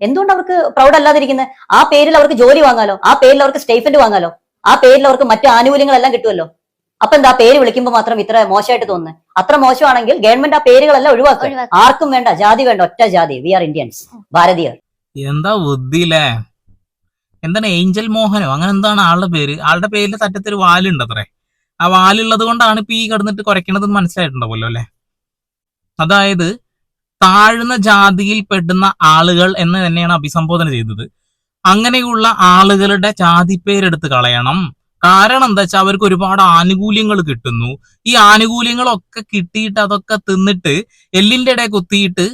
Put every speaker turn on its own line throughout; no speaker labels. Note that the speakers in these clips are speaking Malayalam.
എന്തുകൊണ്ട് അവർക്ക് പ്രൗഡ് അല്ലാതിരിക്കുന്നത് ആ പേരിൽ അവർക്ക് ജോലി വാങ്ങാലോ? ആ പേരിൽ അവർക്ക് സ്റ്റേഫൻഡ് വാങ്ങാലോ? ആ പേരിൽ അവർക്ക് മറ്റു ആനുകൂല്യങ്ങളെല്ലാം കിട്ടുമല്ലോ അപ്പൊ എന്താ പേര് വിളിക്കുമ്പോൾ മാത്രം ഇത്ര മോശമായിട്ട് തോന്നുന്നത് അത്ര മോശമാണെങ്കിൽ ഗവൺമെന്റ് ആ പേരുകളെല്ലാം ഒഴിവാക്കും.
ഒഴിവാക്കുക.
ആർക്കും വേണ്ട ജാതി വേണ്ട ഒറ്റ ജാതി. വി ആർ ഇന്ത്യൻസ് ഭാരതീയർ.
എന്താ ബുദ്ധിയില്ലേ? എന്താണ് ഏഞ്ചൽ മോഹനോ? അങ്ങനെ എന്താണ് ആളുടെ പേര്? ആളുടെ പേരിൽ തറ്റത്തൊരു വാലുണ്ട് അത്രേ. ആ വാലുള്ളത് കൊണ്ടാണ് ഇപ്പൊ ഈ കിടന്നിട്ട് കുറയ്ക്കണതെന്ന് മനസ്സിലായിട്ടുണ്ടാവുമല്ലോ അല്ലെ? അതായത് താഴ്ന്ന ജാതിയിൽ പെടുന്ന ആളുകൾ എന്ന് തന്നെയാണ് അഭിസംബോധന ചെയ്തത്. അങ്ങനെയുള്ള ആളുകളുടെ ജാതി പേരെടുത്ത് കളയണം. കാരണം എന്താ വെച്ചാൽ അവർക്ക് ഒരുപാട് ആനുകൂല്യങ്ങൾ കിട്ടുന്നു. ഈ ആനുകൂല്യങ്ങളൊക്കെ കിട്ടിയിട്ട് അതൊക്കെ തിന്നിട്ട് എല്ലിന്റെ ഇടയിൽ കുത്തിയിട്ട്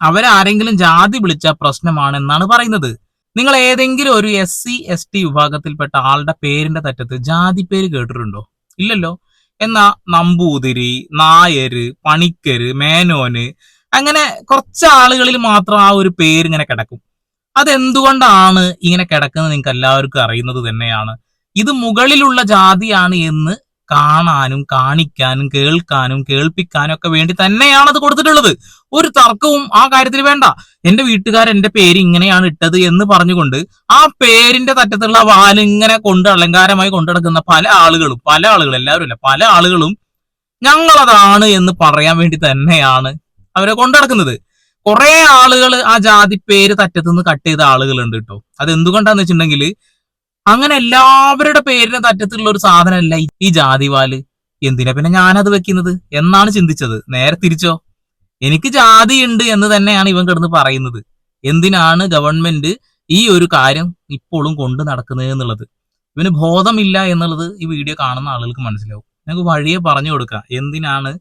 അവരാരെങ്കിലും ജാതി വിളിച്ച പ്രശ്നമാണ് എന്നാണ് പറയുന്നത്. നിങ്ങൾ ഏതെങ്കിലും ഒരു എസ് സി എസ് ടി വിഭാഗത്തിൽപ്പെട്ട ആളുടെ പേരിന്റെ തറ്റത്ത് ജാതി പേര് കേട്ടിട്ടുണ്ടോ? ഇല്ലല്ലോ. എന്നാ നമ്പൂതിരി നായര് പണിക്കര് മേനോന് അങ്ങനെ കുറച്ച് ആളുകളിൽ മാത്രം ആ ഒരു പേര് ഇങ്ങനെ കിടക്കും. അതെന്തുകൊണ്ടാണ് ഇങ്ങനെ കിടക്കുന്നത് നിങ്ങൾക്ക് എല്ലാവർക്കും അറിയുന്നത് തന്നെയാണ്. ഇത് മുകളിലുള്ള ജാതിയാണ് എന്ന് കാണാനും കാണിക്കാനും കേൾക്കാനും കേൾപ്പിക്കാനും ഒക്കെ വേണ്ടി തന്നെയാണ് അത് കൊടുത്തിട്ടുള്ളത്. ഒരു തർക്കവും ആ കാര്യത്തിൽ വേണ്ട. എന്റെ വീട്ടുകാർ എന്റെ പേര് ഇങ്ങനെയാണ് ഇട്ടത് എന്ന് പറഞ്ഞുകൊണ്ട് ആ പേരിന്റെ തറ്റത്തുള്ള വാലിങ്ങനെ കൊണ്ട് അലങ്കാരമായി കൊണ്ടുനടക്കുന്ന പല ആളുകളും പല ആളുകളും എല്ലാവരും അല്ല പല ആളുകളും ഞങ്ങളതാണ് എന്ന് പറയാൻ വേണ്ടി തന്നെയാണ് അവരെ കൊണ്ടുനടക്കുന്നത് കുറെ ആളുകൾ ആ ജാതി പേര് തറ്റത്തുനിന്ന് കട്ട് ചെയ്ത ആളുകളുണ്ട് കേട്ടോ അത് എന്തുകൊണ്ടാന്ന് വെച്ചിട്ടുണ്ടെങ്കിൽ അങ്ങനെ എല്ലാവരുടെ പേരിന് തറ്റത്തുള്ള ഒരു സാധനമല്ല ഈ- ജാതി ജാതിവാൽ എന്തിനാ പിന്നെ ഞാനത് വെക്കുന്നത്? എന്നാണ് ചിന്തിച്ചത്. നേരെ തിരിച്ചോ? എനിക്ക് ജാതി ഉണ്ട് എന്ന് തന്നെയാണ് ഇവൻ കിടന്ന് പറയുന്നത്. എന്തിനാണ് ഗവൺമെന്റ് ഈ ഒരു കാര്യം ഇപ്പോഴും കൊണ്ട് നടക്കുന്നത് എന്നുള്ളത്? ഇവന് ബോധമില്ല എന്നുള്ളത് ഈ വീഡിയോ കാണുന്ന ആളുകൾക്ക് മനസ്സിലാവും. ഞങ്ങൾക്ക് വഴിയെ പറഞ്ഞു കൊടുക്കാം. എന്തിനാണ്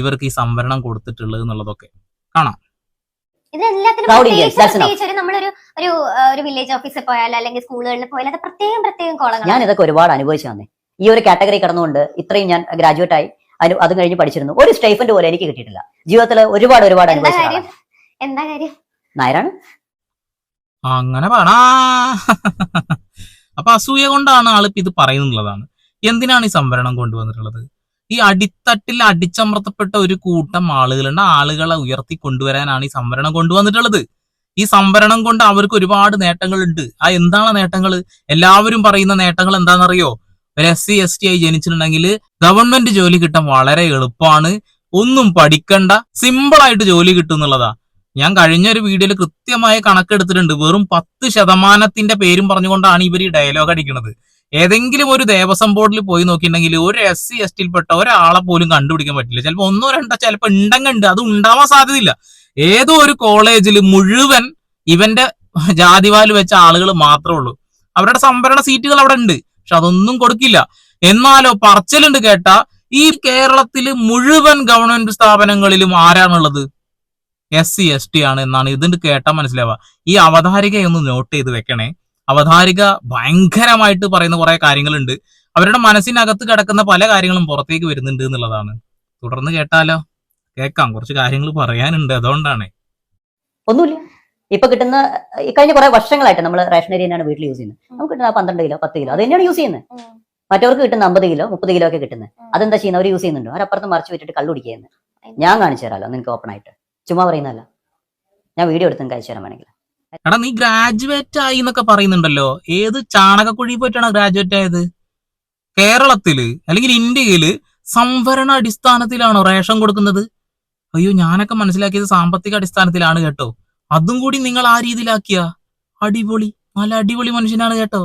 ഇവർക്ക് ഈ സംവരണം കൊടുത്തിട്ടുള്ളത് എന്നുള്ളതൊക്കെ.
ഒരു നമ്മളൊരു ഒരു ഒരു വില്ലേജ് ഓഫീസിൽ പോയാൽ അല്ലെങ്കിൽ സ്കൂളുകളിൽ പോയാൽ അത് പ്രത്യേകം പ്രത്യേകം കോളങ്ങൾ
ഞാൻ ഇതൊക്കെ ഒരുപാട് അനുഭവിച്ചു തന്നെ ഈ ഒരു കാറ്റഗറി കടന്നുകൊണ്ട് ഇത്രയും ഞാൻ ഗ്രാജുവേറ്റ് ആയി. അത് കഴിഞ്ഞ് പഠിച്ചിരുന്നു. ഒരു സ്റ്റൈഫൻഡ് പോലെ എനിക്ക് കിട്ടിയിട്ടില്ല. ജീവിതത്തിൽ ഒരുപാട് ഒരുപാട് അനുഭവിച്ച.
എന്താ കാര്യം?
നായരാണ്.
അങ്ങനെ പറ. അപ്പൊ അസൂയ കൊണ്ടാണ് ആളിപ്പോ ഇത് പറയുന്നുള്ളതാണ്. എന്തിനാണ് ഈ സംവരണം കൊണ്ടുവന്നിട്ടുള്ളത്? ഈ അടിത്തട്ടിൽ അടിച്ചമർത്തപ്പെട്ട ഒരു കൂട്ടം ആളുകളുണ്ട്. ആളുകളെ ഉയർത്തി കൊണ്ടുവരാനാണ് ഈ സംവരണം കൊണ്ടുവന്നിട്ടുള്ളത്. ഈ സംവരണം കൊണ്ട് അവർക്ക് ഒരുപാട് നേട്ടങ്ങളുണ്ട്. ആ എന്താണ് നേട്ടങ്ങൾ? എല്ലാവരും പറയുന്ന നേട്ടങ്ങൾ എന്താണെന്നറിയോ? ഒരു എസ് സി എസ് ടി ആയി ജനിച്ചിട്ടുണ്ടെങ്കിൽ ഗവൺമെന്റ് ജോലി കിട്ടാൻ വളരെ എളുപ്പമാണ്. ഒന്നും പഠിക്കണ്ട. സിമ്പിൾ ആയിട്ട് ജോലി കിട്ടും എന്നുള്ളതാ. ഞാൻ കഴിഞ്ഞ ഒരു വീഡിയോയിൽ കൃത്യമായ കണക്കെടുത്തിട്ടുണ്ട്. വെറും പത്ത് ശതമാനത്തിന്റെ പേരും പറഞ്ഞുകൊണ്ടാണ് ഇവർ ഈ ഡയലോഗ് അടിക്കുന്നത് ഏതെങ്കിലും ഒരു ദേവസ്വം ബോർഡിൽ പോയി നോക്കിയിട്ടുണ്ടെങ്കിൽ ഒരു എസ് സി എസ് ടിയിൽപ്പെട്ട ഒരാളെ പോലും കണ്ടുപിടിക്കാൻ പറ്റില്ല. ചിലപ്പോൾ ഒന്നോ രണ്ടോ ചിലപ്പോൾ ഉണ്ടെങ്കിൽ അത് ഉണ്ടാവാൻ സാധ്യതയില്ല. ഏതോ ഒരു കോളേജിൽ മുഴുവൻ ഇവന്റെ ജാതിവാൽ വെച്ച ആളുകൾ മാത്രമേ ഉള്ളൂ. അവരുടെ സംവരണ സീറ്റുകൾ അവിടെ ഉണ്ട്. പക്ഷെ അതൊന്നും കൊടുക്കില്ല. എന്നാലോ പറച്ചിലുണ്ട് കേട്ട ഈ കേരളത്തിൽ മുഴുവൻ ഗവൺമെന്റ് സ്ഥാപനങ്ങളിലും ആരാണുള്ളത്? എസ് സി എസ് ടി ആണ് എന്നാണ് ഇതിന്റെ കേട്ടാൽ മനസ്സിലാവുക. ഈ അവതാരികയൊന്ന് നോട്ട് ചെയ്ത് വെക്കണേ. അവതാരിക ഭയങ്കരമായിട്ട് പറയുന്ന കുറെ കാര്യങ്ങളുണ്ട്. അവരുടെ മനസ്സിനകത്ത് കിടക്കുന്ന പല കാര്യങ്ങളും പുറത്തേക്ക് വരുന്നുണ്ട് എന്നുള്ളതാണ്. തുടർന്ന് കേട്ടാലോ? കേൾക്കാം. കുറച്ച് കാര്യങ്ങൾ പറയാനുണ്ട് അതുകൊണ്ടാണ്.
ഒന്നുമില്ല. ഇപ്പൊ കിട്ടുന്ന ഈ കഴിഞ്ഞ കുറെ വർഷങ്ങളായിട്ട് നമ്മൾ റേഷൻ അരി തന്നെയാണ് വീട്ടിൽ യൂസ് ചെയ്യുന്നത്. നമുക്ക് കിട്ടുന്ന പന്ത്രണ്ട് കിലോ പത്ത് കിലോ അത് തന്നെയാണ് യൂസ് ചെയ്യുന്നത്. മറ്റവർക്ക് കിട്ടുന്ന അമ്പത് കിലോ മുപ്പത് കിലോ ഒക്കെ കിട്ടുന്നത്. അതെന്താ ചെയ്യുന്നത്? അവർ യൂസ് ചെയ്യുന്നുണ്ടോ. അവരപ്പുറത്ത് മറിച്ച് വിട്ടിട്ട് കള്ളു കുടിക്കുന്നത് ഞാൻ കാണിച്ചു തരാമല്ലോ നിനക്ക് ഓപ്പൺ ആയിട്ട്. ചുമ്മാ പറയുന്നതല്ല. ഞാൻ വീഡിയോ എടുത്തും കാണിച്ചു തരാൻ വേണമെങ്കിൽ.
എടാ നീ ഗ്രാജുവേറ്റ് ആയി എന്നൊക്കെ പറയുന്നുണ്ടല്ലോ. ഏത് ചാണകക്കുഴി പോയിട്ടാണ് ഗ്രാജുവേറ്റ് ആയത്? കേരളത്തിൽ അല്ലെങ്കിൽ ഇന്ത്യയിൽ സംവരണ അടിസ്ഥാനത്തിലാണോ റേഷൻ കൊടുക്കുന്നത്? അയ്യോ ഞാനൊക്കെ മനസ്സിലാക്കിയത് സാമ്പത്തിക അടിസ്ഥാനത്തിലാണ് കേട്ടോ. അതും കൂടി നിങ്ങൾ ആ രീതിയിലാക്കിയ? അടിപൊളി നല്ല അടിപൊളി മനുഷ്യനാണ് കേട്ടോ.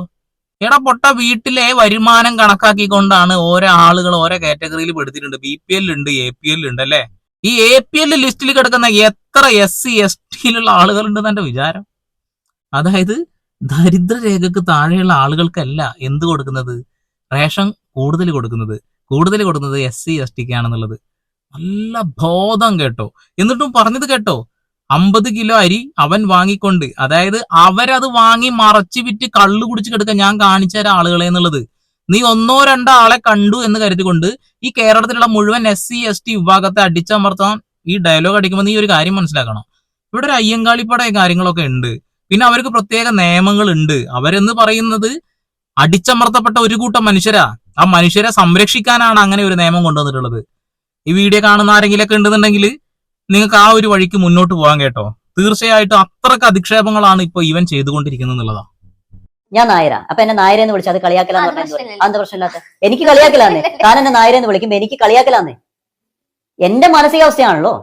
എടാ പൊട്ട വീട്ടിലെ വരുമാനം കണക്കാക്കിക്കൊണ്ടാണ് ഓരോ ആളുകൾ ഓരോ കാറ്റഗറിയിൽ പെടുത്തിയിട്ടുണ്ട് ബി പി എൽ ഉണ്ട് എ പി എൽ ഉണ്ട് അല്ലേ? ഈ എ പി എൽ ലിസ്റ്റിൽ കിടക്കുന്ന എത്ര എസ് സി എസ് ടിയിലുള്ള ആളുകളുണ്ടെന്ന് എന്റെ വിചാരം? അതായത് ദരിദ്രരേഖക്ക് താഴെയുള്ള ആളുകൾക്കല്ല എന്ത് കൊടുക്കുന്നത്? റേഷൻ കൂടുതൽ കൊടുക്കുന്നത്. കൂടുതൽ കൊടുക്കുന്നത് എസ് സി എസ് ടിക്കാണെന്നുള്ളത് നല്ല ബോധം കേട്ടോ. എന്നിട്ടും പറഞ്ഞത് കേട്ടോ അമ്പത് കിലോ അരി അവൻ വാങ്ങിക്കൊണ്ട് അതായത് അവരത് വാങ്ങി മറച്ചു വിറ്റ് കള്ളു കുടിച്ച് കിടക്കാൻ ഞാൻ കാണിച്ച ആളുകളെ എന്നുള്ളത്. നീ ഒന്നോ രണ്ടോ ആളെ കണ്ടു എന്ന് കരുതിക്കൊണ്ട് ഈ കേരളത്തിലുള്ള മുഴുവൻ എസ് സി എസ് ടി വിഭാഗത്തെ അടിച്ചമർത്താൻ ഈ ഡയലോഗ് അടിക്കുമ്പോൾ നീ ഒരു കാര്യം മനസ്സിലാക്കണം. ഇവിടെ ഒരു അയ്യങ്കാളിപ്പട കാര്യങ്ങളൊക്കെ ഉണ്ട്. പിന്നെ അവർക്ക് പ്രത്യേക നിയമങ്ങൾ ഉണ്ട് അവരെന്ന് പറയുന്നത് അടിച്ചമർത്തപ്പെട്ട ഒരു കൂട്ടം മനുഷ്യരാ. ആ മനുഷ്യരെ സംരക്ഷിക്കാനാണ് അങ്ങനെ ഒരു നിയമം കൊണ്ടുവന്നിട്ടുള്ളത്. ഈ വീഡിയോ കാണുന്ന ആരെങ്കിലൊക്കെ ഉണ്ടെന്നുണ്ടെങ്കിൽ നിങ്ങൾക്ക് ആ ഒരു വഴിക്ക് മുന്നോട്ട് പോകാൻ കേട്ടോ. തീർച്ചയായിട്ടും അത്രയ്ക്ക് അധിക്ഷേപങ്ങളാണ് ഇപ്പൊ ഇവൻ ചെയ്തുകൊണ്ടിരിക്കുന്നത് എന്നുള്ളതാ.
ഞാൻ നായര. അപ്പൊ എന്നെ നായരെന്ന് എന്ന് അത് കളിയാക്കലാന്ന്
അത്
പ്രശ്നമില്ലാത്ത? എനിക്ക് കളിയാക്കലാന്നേ. താൻ എന്നെ നായരെന്ന് വിളിക്കുമ്പോ എനിക്ക് കളിയാക്കലാന്നേ. എന്റെ മാനസികാവസ്ഥയാണല്ലോ.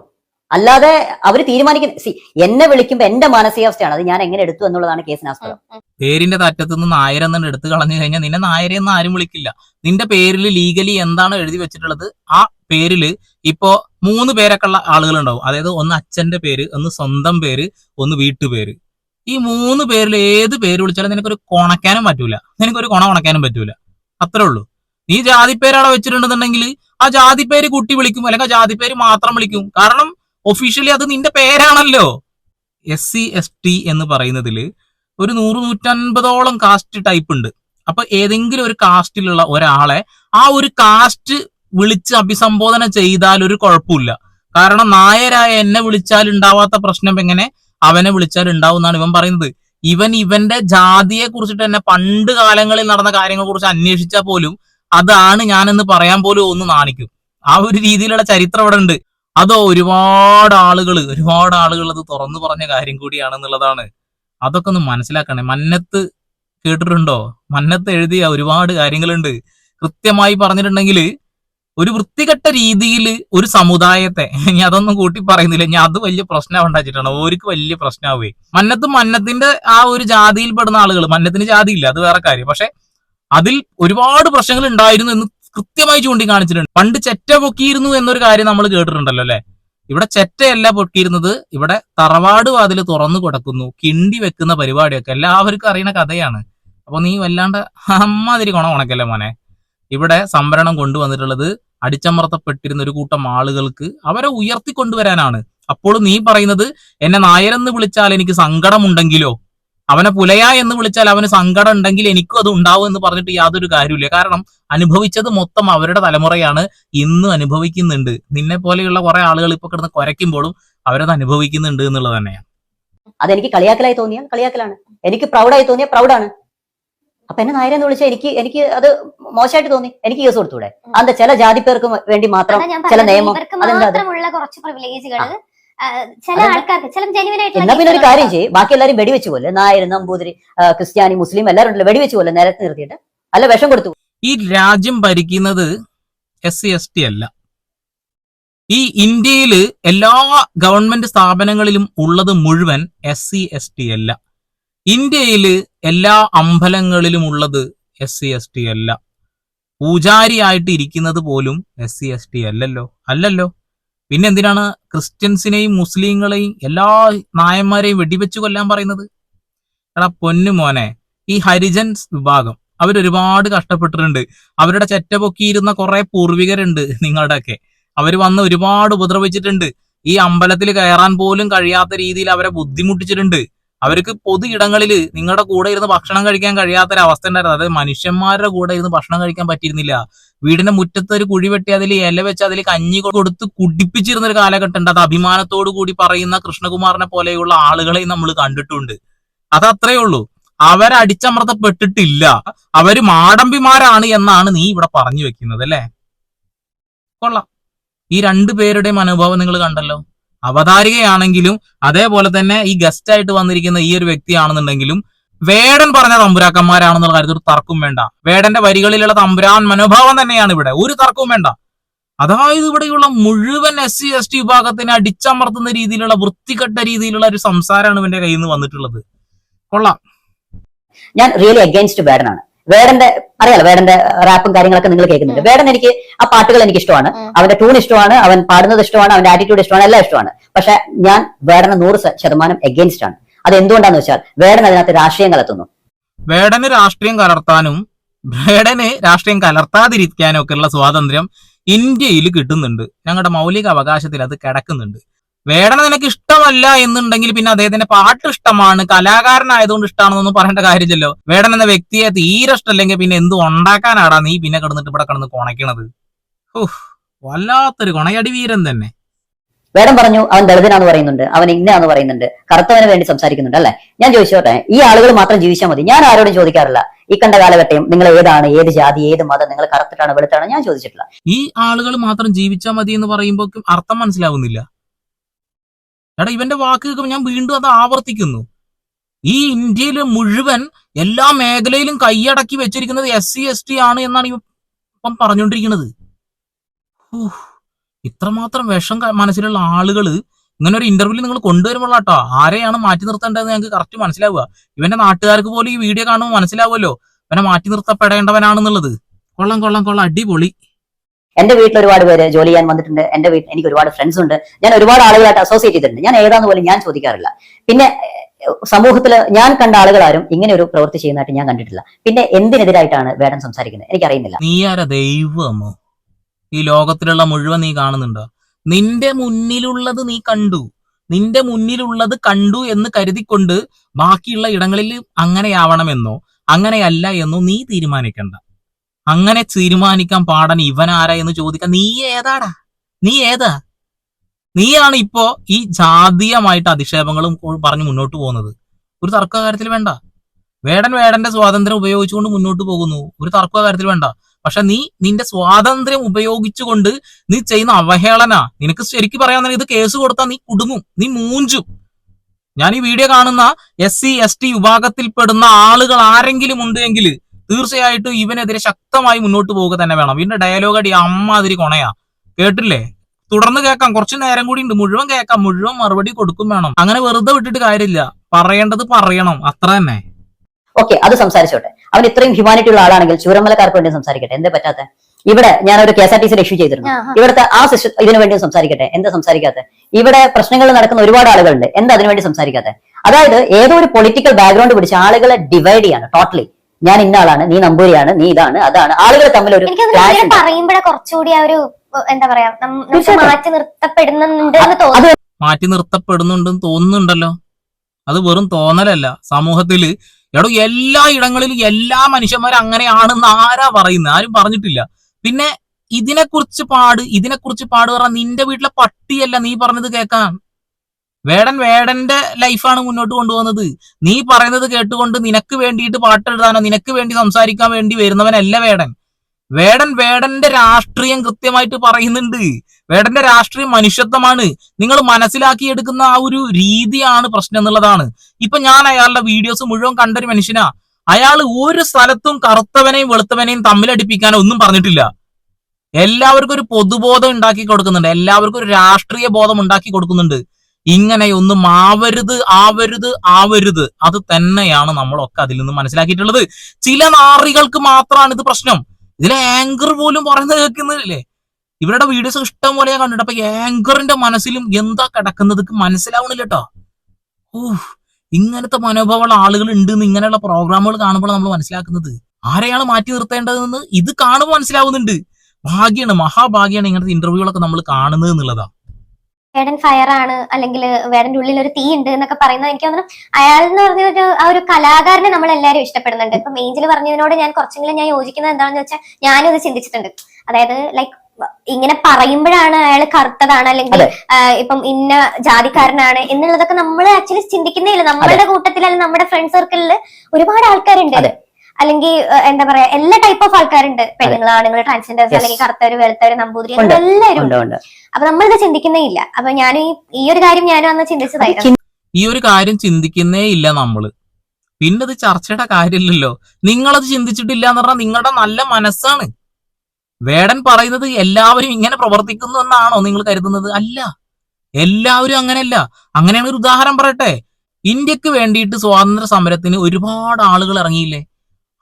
അല്ലാതെ അവർ തീരുമാനിക്കുന്ന സി എന്നെ വിളിക്കുമ്പോ എന്റെ മാനസികാവസ്ഥയാണ്. അത് ഞാൻ എങ്ങനെ എടുത്തു എന്നുള്ളതാണ് കേസിനാസ്പദം
പേരിന്റെ തറ്റത്ത് നിന്ന് നായരെന്നു എടുത്തു കളഞ്ഞു കഴിഞ്ഞാൽ നിന്നെ നായരെന്ന് ആരും വിളിക്കില്ല. നിന്റെ പേരിൽ ലീഗലി എന്താണ് എഴുതി വെച്ചിട്ടുള്ളത്? ആ പേരിൽ ഇപ്പോ മൂന്ന് പേരൊക്കെ ഉള്ള ആളുകൾ ഉണ്ടാവും അതായത് ഒന്ന് അച്ഛന്റെ പേര് ഒന്ന് സ്വന്തം പേര് ഒന്ന് വീട്ടുപേര്. ഈ മൂന്ന് പേരിൽ ഏത് പേര് വിളിച്ചാലും നിനക്കൊരു കൊണക്കാനും പറ്റൂല. നിനക്കൊരു കൊണ ഉണക്കാനും പറ്റൂല. അത്രേ ഉള്ളൂ. നീ ജാതിപ്പേരവിടെ വെച്ചിട്ടുണ്ടെന്നുണ്ടെങ്കിൽ ആ ജാതിപ്പേര് കുട്ടി വിളിക്കും. അല്ലെങ്കിൽ ആ ജാതിപ്പേര് മാത്രം വിളിക്കും. കാരണം ഒഫീഷ്യലി അത് നിന്റെ പേരാണല്ലോ. എസ് സി എസ് ടി എന്ന് പറയുന്നതിൽ ഒരു നൂറ് നൂറ്റൻപതോളം കാസ്റ്റ് ടൈപ്പ് ഉണ്ട്. അപ്പൊ ഏതെങ്കിലും ഒരു കാസ്റ്റിലുള്ള ഒരാളെ ആ ഒരു കാസ്റ്റ് വിളിച്ച് അഭിസംബോധന ചെയ്താൽ ഒരു കുഴപ്പമില്ല. കാരണം നായരായ എന്നെ വിളിച്ചാൽ ഉണ്ടാവാത്ത പ്രശ്നം എങ്ങനെ? അവനെ വിളിച്ചാൽ ഉണ്ടാവും എന്നാണ് ഇവൻ പറയുന്നത്. ഇവൻ ഇവന്റെ ജാതിയെ കുറിച്ചിട്ട് തന്നെ പണ്ട് കാലങ്ങളിൽ നടന്ന കാര്യങ്ങളെ കുറിച്ച് അന്വേഷിച്ചാൽ പോലും അതാണ് ഞാനെന്ന് പറയാൻ പോലും ഒന്ന് നാണിക്കും. ആ ഒരു രീതിയിലുള്ള ചരിത്രം ഇവിടെ ഉണ്ട്. അതോ ഒരുപാട് ആളുകൾ ഒരുപാട് ആളുകൾ അത് തുറന്നു പറഞ്ഞ കാര്യം കൂടിയാണെന്നുള്ളതാണ്. അതൊക്കെ ഒന്ന് മനസ്സിലാക്കണേ. മന്നത്ത് കേട്ടിട്ടുണ്ടോ? മന്നത്ത് എഴുതിയ ഒരുപാട് കാര്യങ്ങളുണ്ട്. കൃത്യമായി പറഞ്ഞിട്ടുണ്ടെങ്കിൽ ഒരു വൃത്തികെട്ട രീതിയിൽ ഒരു സമുദായത്തെ ഇനി അതൊന്നും കൂട്ടി പറയുന്നില്ല. ഇനി അത് വലിയ പ്രശ്നം ഉണ്ടാച്ചിട്ടാണ് ഓർക്ക് വലിയ പ്രശ്നമാവേ മന്നത്ത് മന്നത്തിന്റെ ആ ഒരു ജാതിയിൽ പെടുന്ന ആളുകൾ മന്നത്തിന് ജാതിയില്ല. അത് വേറെ കാര്യം. പക്ഷെ അതിൽ ഒരുപാട് പ്രശ്നങ്ങൾ ഉണ്ടായിരുന്നു എന്ന് കൃത്യമായി ചൂണ്ടിക്കാണിച്ചിട്ടുണ്ട്. പണ്ട് ചെറ്റ പൊക്കിയിരുന്നു എന്നൊരു കാര്യം നമ്മൾ കേട്ടിട്ടുണ്ടല്ലോ അല്ലെ? ഇവിടെ ചെറ്റയല്ല പൊക്കിയിരുന്നത്. ഇവിടെ തറവാട് വാതിൽ തുറന്നു കൊടുക്കുന്നു. കിണ്ടി വെക്കുന്ന പരിപാടിയൊക്കെ. എല്ലാവർക്കും അറിയുന്ന കഥയാണ്. അപ്പൊ നീ വല്ലാണ്ട് അമ്മാതിരി ഗുണം ഉണക്കല്ലേ മോനെ? ഇവിടെ സംവരണം കൊണ്ടുവന്നിട്ടുള്ളത് അടിച്ചമർത്തപ്പെട്ടിരുന്ന ഒരു കൂട്ടം ആളുകൾക്ക് അവരെ ഉയർത്തിക്കൊണ്ടുവരാനാണ്. അപ്പോൾ നീ പറയുന്നത് എന്നെ നായരെന്ന് വിളിച്ചാൽ എനിക്ക് സങ്കടമുണ്ടെങ്കിലോ? അവനെ പുലയ എന്ന് വിളിച്ചാൽ അവന് സങ്കടം ഉണ്ടെങ്കിൽ എനിക്കും അത് ഉണ്ടാവും എന്ന് പറഞ്ഞിട്ട് യാതൊരു കാര്യമില്ല കാരണം അനുഭവിച്ചത് മൊത്തം അവരുടെ തലമുറയാണ് ഇന്നും അനുഭവിക്കുന്നുണ്ട്. നിന്നെ പോലെയുള്ള കുറെ ആളുകൾ ഇപ്പൊ കിടന്ന് കുരയ്ക്കുമ്പോഴും അവരത് അനുഭവിക്കുന്നുണ്ട് എന്നുള്ളത് തന്നെയാണ്.
അതെനിക്ക് കളിയാക്കലായി തോന്നിയ കളിയാക്കലാണ്. എനിക്ക് പ്രൗഡായി തോന്നിയ പ്രൗഡാണ്. അപ്പൊ എന്നെ നായരെന്ന് വിളിച്ചാൽ എനിക്ക് എനിക്ക് അത് മോശമായിട്ട് തോന്നി. എനിക്ക് കേസ് കൊടുത്തൂടെ? അതെ ചില ജാതി പേർക്ക് വേണ്ടി മാത്രം ചില നിയമം അതെന്താ
കുറച്ച് പ്രിവിലേജുകൾ ചില? ആൾക്കാർക്ക് ചില ജെനുവിൻ
എന്നാ പിന്നെ ഒരു
ആയിട്ടുള്ള
കാര്യം ചെയ്യും. ബാക്കി എല്ലാരും വെടിവെച്ച് പോലെ. നായർ നമ്പൂതിരി ക്രിസ്ത്യാനി മുസ്ലിം എല്ലാവരും ഉണ്ടല്ലോ. വെടിവെച്ച് പോലെ നിരത്തി നിർത്തിയിട്ട്. അല്ല വിഷം കൊടുത്തു.
ഈ രാജ്യം ഭരിക്കുന്നത് എസ് സി എസ് ടി അല്ല. ഈ ഇന്ത്യയിൽ എല്ലാ ഗവൺമെന്റ് സ്ഥാപനങ്ങളിലും ഉള്ളത് മുഴുവൻ എസ് സി എസ് ടി അല്ല. ഇന്ത്യയിൽ എല്ലാ അമ്പലങ്ങളിലും ഉള്ളത് എസ് സി എസ് ടി അല്ല. പൂജാരിയായിട്ട് ഇരിക്കുന്നത് പോലും എസ് സി എസ് ടി അല്ലല്ലോ. അല്ലല്ലോ. പിന്നെ എന്തിനാണ് ക്രിസ്ത്യൻസിനെയും മുസ്ലിങ്ങളെയും എല്ലാ നായന്മാരെയും വെടിവെച്ചു കൊല്ലാൻ പറയുന്നത്? എടാ പൊന്നു മോനെ ഈ ഹരിജൻസ് വിഭാഗം അവരൊരുപാട് കഷ്ടപ്പെട്ടിട്ടുണ്ട്. അവരുടെ ചെറ്റ പൊക്കിയിരുന്ന കുറെ പൂർവികരുണ്ട് നിങ്ങളുടെയൊക്കെ. അവർ വന്ന് ഒരുപാട് ഉപദ്രവിച്ചിട്ടുണ്ട്. ഈ അമ്പലത്തിൽ കയറാൻ പോലും കഴിയാത്ത രീതിയിൽ അവരെ ബുദ്ധിമുട്ടിച്ചിട്ടുണ്ട്. അവർക്ക് പൊതു ഇടങ്ങളിൽ നിങ്ങളുടെ കൂടെ ഇരുന്ന് ഭക്ഷണം കഴിക്കാൻ കഴിയാത്തൊരവസ്ഥ ഉണ്ടായിരുന്നു. അതായത് മനുഷ്യന്മാരുടെ കൂടെ ഇരുന്ന് ഭക്ഷണം കഴിക്കാൻ പറ്റിയിരുന്നില്ല. വീടിന്റെ മുറ്റത്ത് ഒരു കുഴി വെട്ടി അതിൽ ഇല വെച്ച് അതിൽ കഞ്ഞി കൊടുത്ത് കുടിപ്പിച്ചിരുന്ന ഒരു കാലഘട്ടം ഉണ്ട് അത് അഭിമാനത്തോടു കൂടി പറയുന്ന കൃഷ്ണകുമാറിനെ പോലെയുള്ള ആളുകളെ നമ്മൾ കണ്ടിട്ടുണ്ട്. അത് അത്രയേ ഉള്ളൂ. അവരടിച്ചമർത്തപ്പെട്ടിട്ടില്ല. അവർ മാടമ്പിമാരാണ് എന്നാണ് നീ ഇവിടെ പറഞ്ഞു വെക്കുന്നത് അല്ലേ? കൊള്ളാം. ഈ രണ്ടു പേരുടെയും അനുഭവം നിങ്ങൾ കണ്ടല്ലോ. അവതാരികയാണെങ്കിലും അതേപോലെ തന്നെ ഈ ഗസ്റ്റ് ആയിട്ട് വന്നിരിക്കുന്ന ഈ ഒരു വ്യക്തിയാണെന്നുണ്ടെങ്കിലും വേടൻ പറഞ്ഞ തമ്പുരാക്കന്മാരാണെന്നുള്ള കാര്യത്തിൽ ഒരു വേണ്ട. വേടന്റെ വരികളിലുള്ള തമ്പുരാൻ മനോഭാവം തന്നെയാണ് ഇവിടെ. ഒരു തർക്കവും വേണ്ട. അതായത് ഇവിടെയുള്ള മുഴുവൻ എസ് സി എസ് ടി വിഭാഗത്തിനെ അടിച്ചമർത്തുന്ന രീതിയിലുള്ള വൃത്തികെട്ട രീതിയിലുള്ള ഒരു സംസാരമാണ് ഇവന്റെ കയ്യിൽ നിന്ന് വന്നിട്ടുള്ളത്. കൊള്ളാം.
ഞാൻ റിയലി അഗൈൻസ്റ്റ് വേടനാണ്. വേടന്റെ അറിയാലോ വേടന്റെ റാപ്പും കാര്യങ്ങളൊക്കെ നിങ്ങൾ കേൾക്കുന്നുണ്ട്. വേടൻ എനിക്ക് ആ പാട്ടുകൾ എനിക്ക് ഇഷ്ടമാണ്. അവന്റെ ട്യൂൺ ഇഷ്ടമാണ് അവൻ പാടുന്നത് ഇഷ്ടമാണ് അവന്റെ ആറ്റിറ്റ്യൂഡ് ഇഷ്ടമാണ് എല്ലാം ഇഷ്ടമാണ്. പക്ഷെ ഞാൻ വേടനെ നൂറ് ശതമാനം എഗൈൻസ്റ്റ് ആണ്. അത് എന്തുകൊണ്ടാന്ന് വെച്ചാൽ വേടൻ അതിനകത്ത് രാഷ്ട്രീയം കലർത്തുന്നു.
വേടന് രാഷ്ട്രീയം കലർത്താനും വേടന് രാഷ്ട്രീയം കലർത്താതിരിക്കാനും ഒക്കെയുള്ള സ്വാതന്ത്ര്യം ഇന്ത്യയിൽ കിട്ടുന്നുണ്ട്. ഞങ്ങളുടെ മൗലിക അവകാശത്തിൽ അത് കിടക്കുന്നുണ്ട്. വേടന നിനക്ക് ഇഷ്ടമല്ല എന്നുണ്ടെങ്കിൽ പിന്നെ അദ്ദേഹത്തിന്റെ പാട്ട് ഇഷ്ടമാണ് കലാകാരനായതുകൊണ്ട് ഇഷ്ടമാണെന്നൊന്നും പറയേണ്ട കാര്യമില്ലല്ലോ. വേടൻ എന്ന വ്യക്തിയെ തീരെ ഇഷ്ടമല്ലെങ്കിൽ പിന്നെ എന്ത് ഉണ്ടാക്കാനാടാ നീ പിന്നെ കിടന്നിട്ട് ഇവിടെ കിടന്ന് കൊണയ്ക്കണത്. വല്ലാത്തൊരു കൊണയടി വീരൻ തന്നെ.
വേടം പറഞ്ഞു അവൻ ദളിതനാന്ന് പറയുന്നുണ്ട് അവൻ ഇന്നാന്ന് പറയുന്നുണ്ട് കറുത്തവന് വേണ്ടി സംസാരിക്കുന്നുണ്ട് അല്ലെ? ഞാൻ ചോദിച്ചോട്ടെ ഈ ആളുകൾ മാത്രം ജീവിച്ചാൽ മതി ഞാൻ ആരോടും ചോദിക്കാറില്ല. ഈ കണ്ട കാലഘട്ടം നിങ്ങൾ ഏതാണ് ഏത് ജാതി ഏത് മതം നിങ്ങൾ കറുത്തിട്ടാണ് വെളുത്താണ്? ഞാൻ ചോദിച്ചിട്ടില്ല.
ഈ ആളുകൾ മാത്രം ജീവിച്ചാൽ മതി എന്ന് പറയുമ്പോൾ അർത്ഥം മനസ്സിലാവുന്നില്ല. എടാ ഇവന്റെ വാക്ക് കേൾക്കുമ്പോൾ ഞാൻ വീണ്ടും അത് ആവർത്തിക്കുന്നു. ഈ ഇന്ത്യയിൽ മുഴുവൻ എല്ലാ മേഖലയിലും കൈയടക്കി വെച്ചിരിക്കുന്നത് എസ് സി എസ് ടി ആണ് എന്നാണ് ഇപ്പം പറഞ്ഞുകൊണ്ടിരിക്കുന്നത് ഇത്രമാത്രം വിഷം മനസ്സിലുള്ള ആളുകൾ ഇങ്ങനെ ഒരു ഇന്റർവ്യൂവിൽ നിങ്ങൾ കൊണ്ടുവരുമ്പോൾ ആരെയാണ് മാറ്റി നിർത്തേണ്ടതെന്ന് ഞങ്ങൾക്ക് കറക്റ്റ് മനസ്സിലാവുക. ഇവന്റെ നാട്ടുകാർക്ക് പോലും ഈ വീഡിയോ കാണുമ്പോൾ മനസ്സിലാവുമല്ലോ ഇവനെ മാറ്റി നിർത്തപ്പെടേണ്ടവനാണെന്നുള്ളത്. കൊള്ളം കൊള്ളം കൊള്ളം അടിപൊളി.
എന്റെ വീട്ടിൽ ഒരുപാട് പേര് ജോലി ചെയ്യാൻ വന്നിട്ടുണ്ട്. എന്റെ വീട്ടിൽ എനിക്ക് ഒരുപാട് ഫ്രണ്ട്സ് ഉണ്ട്. ഞാൻ ഒരുപാട് ആളുകളായിട്ട് അസോസിയേറ്റ് ചെയ്തിട്ടുണ്ട്. ഞാൻ ഏതാന്ന് പോലും ഞാൻ ചോദിക്കാറില്ല. പിന്നെ സമൂഹത്തിൽ ഞാൻ കണ്ട ആളുകളാരും ഇങ്ങനെ ഒരു പ്രവൃത്തി ചെയ്യുന്നതായിട്ട് ഞാൻ കണ്ടിട്ടില്ല. പിന്നെ എന്തിനെതിരായിട്ടാണ് വേടം സംസാരിക്കുന്നത്? എനിക്കറിയുന്നില്ല.
നീ ആരാ? ദൈവമോ? ഈ ലോകത്തിലുള്ള മുഴുവൻ നീ കാണുന്നുണ്ടോ? നിന്റെ മുന്നിലുള്ളത് നീ കണ്ടു. നിന്റെ മുന്നിലുള്ളത് കണ്ടു എന്ന് കരുതിക്കൊണ്ട് ബാക്കിയുള്ള ഇടങ്ങളിൽ അങ്ങനെയാവണമെന്നോ അങ്ങനെയല്ല എന്നോ നീ തീരുമാനിക്കണ്ട. അങ്ങനെ തീരുമാനിക്കാൻ പാടാൻ ആരാ എന്ന് ചോദിക്കാൻ നീ ഏതാടാ നീ ഏതാ? നീയാണ് ഇപ്പോ ഈ ജാതീയമായിട്ട് അധിക്ഷേപങ്ങളും പറഞ്ഞ് മുന്നോട്ട് പോകുന്നത്. ഒരു തർക്ക കാര്യത്തിൽ വേണ്ട. വേടൻ വേടന്റെ സ്വാതന്ത്ര്യം ഉപയോഗിച്ചുകൊണ്ട് മുന്നോട്ട് പോകുന്നു. ഒരു തർക്ക കാര്യത്തിൽ വേണ്ട. പക്ഷെ നീ നിന്റെ സ്വാതന്ത്ര്യം ഉപയോഗിച്ചുകൊണ്ട് നീ ചെയ്യുന്ന അവഹേളന. നിനക്ക് ശരിക്കും പറയാൻ ഇത് കേസ് കൊടുത്താൽ നീ കുടുങ്ങും. നീ മൂഞ്ചും. ഞാൻ ഈ വീഡിയോ കാണുന്ന എസ് സി എസ് ടി വിഭാഗത്തിൽപ്പെടുന്ന ആളുകൾ ആരെങ്കിലും ഉണ്ട് എങ്കിൽ തീർച്ചയായിട്ടും ഇവനെതിരെ ശക്തമായി മുന്നോട്ട് പോവുക തന്നെ വേണം. ഇവന്റെ ഡയലോഗ് അടി അമ്മാതിരി കൊണയാ. കേട്ടില്ലേ? തുടർന്ന് കേൾക്കാം. കുറച്ചു നേരം കൂടി ഉണ്ട്. മുഴുവൻ കേൾക്കാം. മുഴുവൻ മറുപടി കൊടുക്കും വേണം. അങ്ങനെ വെറുതെ വിട്ടിട്ട് കാര്യമില്ല. പറയേണ്ടത് പറയണം. അത്ര തന്നെ.
ഓക്കെ അത് സംസാരിച്ചോട്ടെ. അവൻ ഇത്രയും ഹ്യൂമാനിറ്റി ഉള്ള ആളാണെങ്കിൽ ചൂരമലക്കാർക്ക് വേണ്ടി സംസാരിക്കട്ടെ. എന്താ പറ്റാത്ത? ഇവിടെ ഞാൻ ഒരു K S R T C issue ചെയ്തിരുന്നു. ഇവിടുത്തെ ആ സിസ്റ്റം ഇതിനു വേണ്ടി സംസാരിക്കട്ടെ. എന്താ സംസാരിക്കാത്ത? ഇവിടെ പ്രശ്നങ്ങൾ നടക്കുന്ന ഒരുപാട് ആളുകളുണ്ട്. എന്താ അതിനു വേണ്ടി സംസാരിക്കാത്ത? അതായത് ഏതോ ഒരു പൊളിറ്റിക്കൽ ബാക്ക്ഗ്രൗണ്ട് പിടിച്ച് ആളുകളെ ഡിവൈഡ് ചെയ്യാണ് ടോട്ടലി ഞാൻ ഇന്ന ആളാണ് നീ നമ്പൂരിയാണ് നീ ഇതാണ് അതാണ്. ആളുകൾ തമ്മിൽ ഒരു
പറയുമ്പോഴേ കുറച്ചുകൂടി ആ ഒരു എന്താ പറയാ. മാറ്റി നിർത്തപ്പെടുന്നുണ്ട്
മാറ്റി നിർത്തപ്പെടുന്നുണ്ടെന്ന് തോന്നുന്നുണ്ടല്ലോ. അത് വെറും തോന്നലല്ല. സമൂഹത്തിൽ എടോ എല്ലാ ഇടങ്ങളിലും എല്ലാ മനുഷ്യന്മാരും അങ്ങനെയാണെന്ന് ആരാ പറയുന്നത് ആരും പറഞ്ഞിട്ടില്ല. പിന്നെ ഇതിനെക്കുറിച്ച് പാട് ഇതിനെക്കുറിച്ച് പാട് പറഞ്ഞാൽ നിന്റെ വീട്ടിലെ പട്ടിയല്ല നീ പറഞ്ഞത് കേൾക്കാൻ. വേടൻ വേടന്റെ ലൈഫാണ് മുന്നോട്ട് കൊണ്ടുപോകുന്നത്. നീ പറയുന്നത് കേട്ടുകൊണ്ട് നിനക്ക് വേണ്ടിയിട്ട് പാട്ടെഴുതാനോ നിനക്ക് വേണ്ടി സംസാരിക്കാൻ വേണ്ടി വരുന്നവനല്ല വേടൻ. വേടൻ വേടന്റെ രാഷ്ട്രീയം കൃത്യമായിട്ട് പറയുന്നുണ്ട്. വേടന്റെ രാഷ്ട്രീയം മനുഷ്യത്വമാണ്. നിങ്ങൾ മനസ്സിലാക്കിയെടുക്കുന്ന ആ ഒരു രീതിയാണ് പ്രശ്നം എന്നുള്ളതാണ്. ഇപ്പൊ ഞാൻ അയാളുടെ വീഡിയോസ് മുഴുവൻ കണ്ടൊരു മനുഷ്യനാ. അയാൾ ഒരു സ്ഥലത്തും കറുത്തവനെയും വെളുത്തവനെയും തമ്മിലടിപ്പിക്കാനോ ഒന്നും പറഞ്ഞിട്ടില്ല. എല്ലാവർക്കും ഒരു പൊതുബോധം ഉണ്ടാക്കി കൊടുക്കുന്നുണ്ട്. എല്ലാവർക്കും ഒരു രാഷ്ട്രീയ ബോധം ഉണ്ടാക്കി കൊടുക്കുന്നുണ്ട്. ഇങ്ങനെയൊന്നും ആവരുത് ആവരുത് ആവരുത്. അത് തന്നെയാണ് നമ്മളൊക്കെ അതിൽ നിന്ന് മനസ്സിലാക്കിയിട്ടുള്ളത്. ചില നാറികൾക്ക് മാത്രമാണ് ഇത് പ്രശ്നം. ഇതിലെ ആങ്കർ പോലും പറയുന്നത് കേൾക്കുന്നില്ലേ ഇവരുടെ വീഡിയോസ് ഇഷ്ടം പോലെ ഞാൻ കണ്ടിട്ട് അപ്പൊ ആങ്കറിന്റെ മനസ്സിലും എന്താ കിടക്കുന്നത് മനസ്സിലാവണില്ല കേട്ടോ ഓ ഇങ്ങനത്തെ മനോഭാവമുള്ള ആളുകൾ ഉണ്ട് എന്ന് ഇങ്ങനെയുള്ള പ്രോഗ്രാമുകൾ കാണുമ്പോൾ നമ്മൾ മനസ്സിലാക്കുന്നത് ആരെയാണ് മാറ്റി നിർത്തേണ്ടതെന്ന് ഇത് കാണുമ്പോൾ മനസ്സിലാവുന്നുണ്ട്. ഭാഗ്യാണ് മഹാഭാഗ്യാണ് ഇങ്ങനത്തെ ഇന്റർവ്യൂകളൊക്കെ നമ്മൾ കാണുന്നത് എന്നുള്ളതാ.
വേടൻ ഫയർ ആണ് അല്ലെങ്കിൽ വേടന്റെ ഉള്ളിൽ ഒരു തീ ഉണ്ട് എന്നൊക്കെ പറയുന്നത് എനിക്ക് തോന്നുന്നു അയാൾ എന്ന് പറഞ്ഞ ഒരു ആ ഒരു കലാകാരനെ നമ്മൾ എല്ലാവരും ഇഷ്ടപ്പെടുന്നുണ്ട്. ഇപ്പൊ മേഞ്ചിൽ പറഞ്ഞതിനോട് ഞാൻ കുറച്ചെങ്കിലും ഞാൻ യോജിക്കുന്നത് എന്താണെന്ന് വെച്ചാൽ ഞാനും ഇത് ചിന്തിച്ചിട്ടുണ്ട്. അതായത് ലൈക്ക് ഇങ്ങനെ പറയുമ്പോഴാണ് അയാൾ കറുത്തതാണ് അല്ലെങ്കിൽ ഇപ്പം ഇന്ന ജാതിക്കാരനാണ് എന്നുള്ളതൊക്കെ നമ്മൾ ആക്ച്വലി ചിന്തിക്കുന്നേ ഇല്ല. നമ്മളുടെ കൂട്ടത്തിൽ അല്ലെങ്കിൽ നമ്മുടെ ഫ്രണ്ട് സർക്കിളിൽ ഒരുപാട് ആൾക്കാരുണ്ട്. അല്ലെങ്കിൽ എന്താ പറയാ എല്ലാ ടൈപ്പ് ഓഫ് ആൾക്കാരുണ്ട്. പെണ്ണുങ്ങൾ ആണുങ്ങൾ ട്രാൻസ്ജെൻഡേഴ്സ് അല്ലെങ്കിൽ കറുത്തവര് വെളുത്തവര് നമ്പൂതിരി എല്ലാവരും ഉണ്ട്. അപ്പൊ നമ്മളിത് ചിന്തിക്കുന്നേ ഇല്ല. അപ്പൊ ഞാൻ ഈ ഈ ഒരു കാര്യം ഞാനും അന്ന് ചിന്തിച്ചതായിരുന്നു.
ഈ ഒരു കാര്യം ചിന്തിക്കുന്നേ ഇല്ല നമ്മൾ. പിന്നെ അത് ചർച്ചയുടെ കാര്യമില്ലല്ലോ. നിങ്ങളത് ചിന്തിച്ചിട്ടില്ല എന്ന് പറഞ്ഞാൽ നിങ്ങളുടെ നല്ല മനസ്സാണ്. വേടൻ പറയുന്നത് എല്ലാവരും ഇങ്ങനെ പ്രവർത്തിക്കുന്നു എന്നാണോ നിങ്ങൾ കരുതുന്നത്? അല്ല. എല്ലാവരും അങ്ങനെയല്ല. അങ്ങനെയാണ് ഒരു ഉദാഹരണം പറയട്ടെ. ഇന്ത്യയ്ക്ക് വേണ്ടിയിട്ട് സ്വാതന്ത്ര്യ സമരത്തിന് ഒരുപാട് ആളുകൾ ഇറങ്ങിയില്ലേ?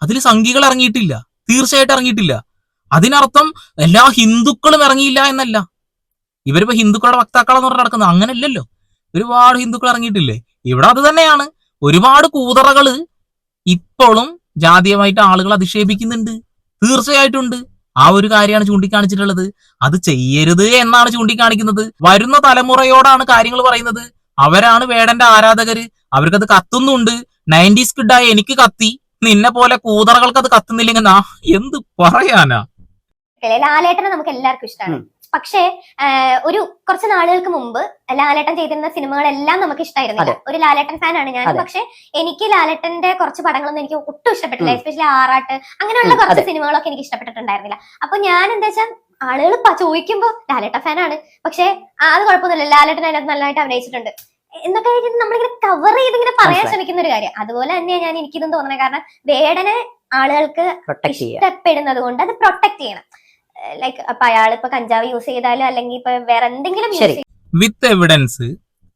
അതിൽ സംഘികൾ ഇറങ്ങിയിട്ടില്ല. തീർച്ചയായിട്ടും ഇറങ്ങിയിട്ടില്ല. അതിനർത്ഥം എല്ലാ ഹിന്ദുക്കളും ഇറങ്ങിയില്ല എന്നല്ല. ഇവരിപ്പോ ഹിന്ദുക്കളുടെ വക്താക്കളെന്ന് പറഞ്ഞ് നടക്കുന്നത് അങ്ങനെയല്ലല്ലോ ഒരുപാട് ഹിന്ദുക്കൾ ഇറങ്ങിയിട്ടില്ലേ? ഇവിടെ അത് തന്നെയാണ്. ഒരുപാട് കൂതറകൾ ഇപ്പോഴും ജാതീയമായിട്ട് ആളുകൾ അധിക്ഷേപിക്കുന്നുണ്ട്. തീർച്ചയായിട്ടുണ്ട് ആ ഒരു കാര്യമാണ് ചൂണ്ടിക്കാണിച്ചിട്ടുള്ളത്. അത് ചെയ്യരുത് എന്നാണ് ചൂണ്ടിക്കാണിക്കുന്നത്. വരുന്ന തലമുറയോടാണ് കാര്യങ്ങൾ പറയുന്നത്. അവരാണ് വേടന്റെ ആരാധകര്. അവർക്കത് കത്തുന്നുണ്ട്. നയന്റീസ് കിഡായ എനിക്ക് കത്തി. നിന്നെ പോലെ കൂതറകൾക്ക് അത് കത്തുന്നില്ലെങ്കിൽ എന്ത് പറയാനാ?
ലാലേട്ടനെ നമുക്ക് എല്ലാവർക്കും ഇഷ്ടമാണ് പക്ഷേ ഒരു കുറച്ച് നാളുകൾക്ക് മുമ്പ് ലാലേട്ടൻ ചെയ്തിരുന്ന സിനിമകളെല്ലാം നമുക്ക് ഇഷ്ടമായിരുന്നില്ല ഒരു ലാലേട്ടൻ ഫാൻ ആണ് ഞാൻ. പക്ഷെ എനിക്ക് ലാലേട്ടന്റെ കുറച്ച് പടങ്ങളൊന്നും എനിക്ക് ഒട്ടും ഇഷ്ടപ്പെട്ടില്ല. എസ്പെഷ്യലി ആറാട്ട്. അങ്ങനെയുള്ള കുറച്ച് സിനിമകളൊക്കെ എനിക്ക് ഇഷ്ടപ്പെട്ടിട്ടുണ്ടായിരുന്നില്ല. അപ്പൊ ഞാൻ എന്താ വെച്ചാൽ ആളുകൾ ചോദിക്കുമ്പോൾ ലാലേട്ട ഫാനാണ്. പക്ഷെ അത് കുഴപ്പമൊന്നുമില്ല. ലാലേട്ടൻ അതിനകത്ത് നല്ലതായിട്ട് അഭിനയിച്ചിട്ടുണ്ട്. എന്നൊക്കെ ആയിട്ട് നമ്മളിങ്ങനെ കവർ ചെയ്ത് ഇങ്ങനെ പറയാൻ ശ്രമിക്കുന്ന ഒരു കാര്യം. അതുപോലെ തന്നെയാണ് ഞാൻ എനിക്കിതും തോന്നുന്നത് കാരണം വേടനെ ആളുകൾക്ക് ഇഷ്ടപ്പെടുന്നത് കൊണ്ട് അത് പ്രൊട്ടക്ട് ചെയ്യണം. ലൈക്ക് അപ്പൊ അയാൾ ഇപ്പൊ കഞ്ചാവ് യൂസ് ചെയ്താലും അല്ലെങ്കിൽ ഇപ്പൊ വേറെ എന്തെങ്കിലും.
വിത്ത് എവിഡൻസ്